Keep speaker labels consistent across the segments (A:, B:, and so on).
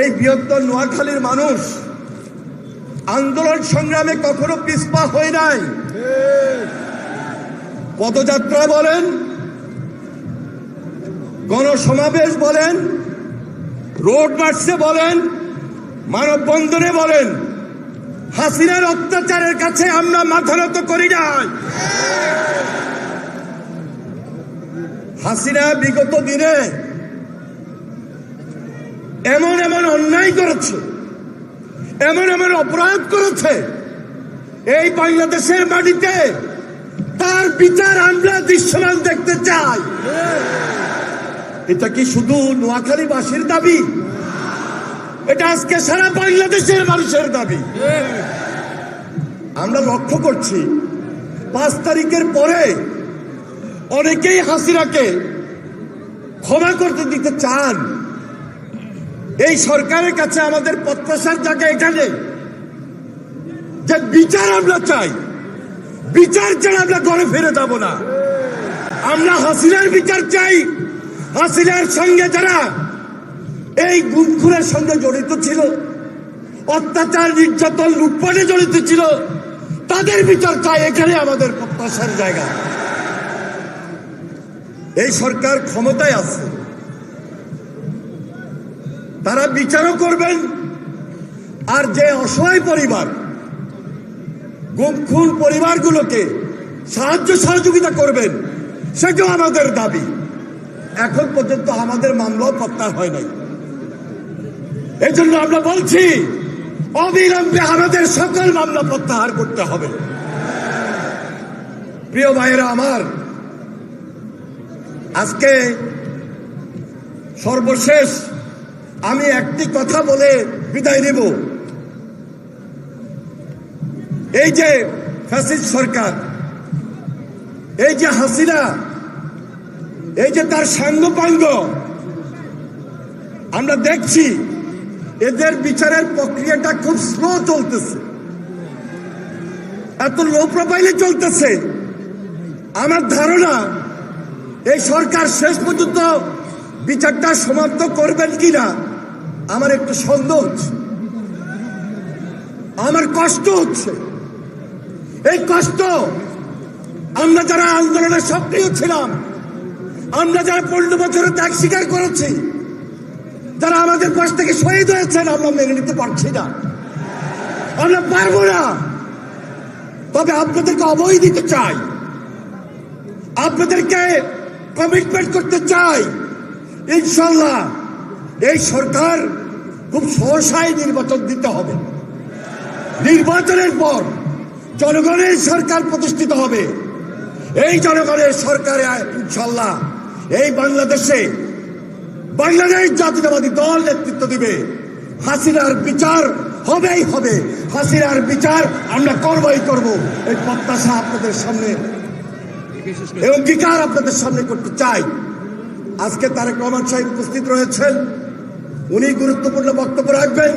A: এই বৃহত্তর নোয়াখালীর মানুষ আন্দোলন সংগ্রামে কখনো পিছপা হয় নাই। পদযাত্রা বলেন, গণসমাবেশ বলেন, রোড মার্চে বলেন, মানববন্ধনে বলেন, হাসিনার অত্যাচারের কাছে আমরা মাথা নত করি নাই। হাসিনা বিগত দিনে এমন এমন অন্যায় করেছে, এমন এমন অপরাধ করেছে, এই বাংলাদেশের মাটিতে তার বিচার আমরা দৃশ্যমান দেখতে চাই। এটা কি শুধু নোয়াখালীবাসীর দাবি? এটা আজকে সারা বাংলাদেশের মানুষের দাবি। আমরা লক্ষ্য করছি, পাঁচ তারিখের পরে অনেকেই হাসিরাকে ক্ষমা করতে দিতে চান। এই সরকারের কাছে আমাদের প্রত্যাশার জায়গা এখানে। যে বিচার আমরা চাই, বিচার ছাড়া আমরা ঘরে ফিরে যাব না। আমরা হাসিনার বিচার চাই। হাসিনার সঙ্গে যারা এই গুমখুরের সঙ্গে জড়িত ছিল, অত্যাচার, নির্যাতন, লুটপাটে জড়িত ছিল, তাদের বিচার চাই এখানে আমাদের প্রত্যাশার জায়গা। এই সরকার ক্ষমতায় আছে। তারা বিচারও করবেন। আর যে অসহায় পরিবার গুমখুন পরিবারগুলোকে সাহায্য সহযোগিতা করবেন, সেটাও আমাদের দাবি। এখন পর্যন্ত আমাদের মামলাও প্রত্যাহার হয় নাই। এই জন্য আমরা বলছি, অবিলম্বে আমাদের সকল মামলা প্রত্যাহার করতে হবে। প্রিয় ভাইয়েরা আমার, আজকে সর্বশেষ আমি একটি কথা বলে বিদায় নেব। এই যে ফ্যাসিস্ট সরকার, এই যে হাসিনা, এই যে তার সাঙ্গপাঙ্গ, আমরা দেখছি এদের বিচারের প্রক্রিয়াটা খুব স্লো চলতেছে। এত লো প্রোফাইলে চলতেছে। আমার ধারণা, এই সরকার শেষ পর্যন্ত বিচারটা সমাপ্ত করবেন কিনা আমার একটু সন্দেহ হচ্ছে। আমার কষ্ট হচ্ছে। এই কষ্ট, আমরা যারা আন্দোলনে সক্রিয় ছিলাম, আমরা যারা পনেরো বছরের ত্যাগ স্বীকার করেছি, যারা আমাদের পাশ থেকে শহীদ হয়েছেন, আমরা মেনে নিতে পারছি না। আমরা পারব না। তবে আপনাদেরকে অবৈ দিতে চাই। আপনাদেরকে কমিটমেন্ট করতে চাই। ইনশাল্লাহ। এই সরকার খুব সহসায় নির্বাচন দিতে হবে। নির্বাচনের পর জনগণের সরকার প্রতিষ্ঠিত হবে। এই জনগণের সরকারে ইনশাল্লাহ এই বাংলাদেশে বাংলাদেশ জাতীয়তাবাদী দল নেতৃত্ব দিবে। হাসিনার বিচার হবেই হবে। হাসিনার বিচার আমরা করবই করব। এই প্রত্যাশা আপনাদের সামনে এই অঙ্গীকার আপনাদের সামনে করতে চাই। আজকে তারেক রহমান সাহেব উপস্থিত রয়েছেন। উনি গুরুত্বপূর্ণ বক্তব্য রাখবেন।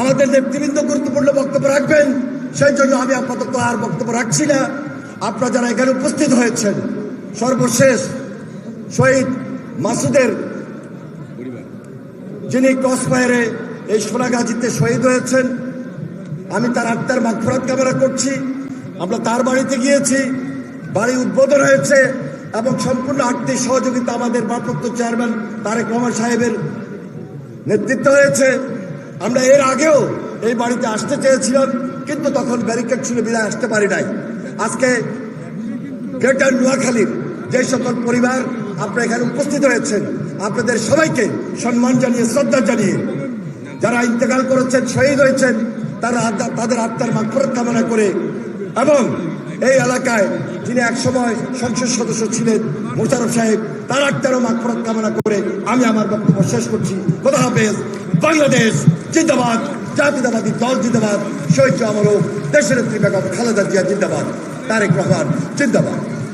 A: আমাদের নেতৃবৃন্দ গুরুত্বপূর্ণ বক্তব্য রাখবেন। সেই জন্য আমি আপাতত আর বক্তব্য রাখছি না। আপনারা যারা এখানে উপস্থিত হয়েছেন, সর্বশেষ শহীদ মাসুদের যিনি ক্রসফায়ারে এই সোনাগাজীতে শহীদ হয়েছেন, আমি তার আত্মার মাগফরাত কামনা করছি। আমরা তার বাড়িতে গিয়েছি, বাড়ি উদ্বোধন হয়েছে এবং সম্পূর্ণ আর্থিক সহযোগিতা আমাদের ভারপ্রাপ্ত চেয়ারম্যান তারেক রহমান সাহেবের নেতৃত্ব হয়েছে। আমরা এর আগেও এই বাড়িতে আসতে চেয়েছিলাম, কিন্তু তখন ব্যারিকেড ছিল বিদায় আসতে পারি নাই। আজকে গ্রেটার নোয়াখালীর যে সকল পরিবার আপনারা এখানে উপস্থিত হয়েছেন আপনাদের সবাইকে সম্মান জানিয়ে, শ্রদ্ধা জানিয়ে যারা ইন্তেকাল করেছেন, শহীদ হয়েছেন, তারা তাদের আত্মার মাগফরত কামনা করে এবং এই এলাকায় যিনি একসময় সংসদ সদস্য ছিলেন মোশারফ সাহেব, তার আত্মারও মাগফরত কামনা করে আমি আমার বক্তব্য শেষ করছি। খোদা হাফেজ। বাংলাদেশ জিন্দাবাদ জাতিদাবাদী দল জিন্দাবাদ, শহীদ আমল দেশের বেগম খালেদা জিয়া জিন্দাবাদ। তারেক রহমান জিন্দাবাদ।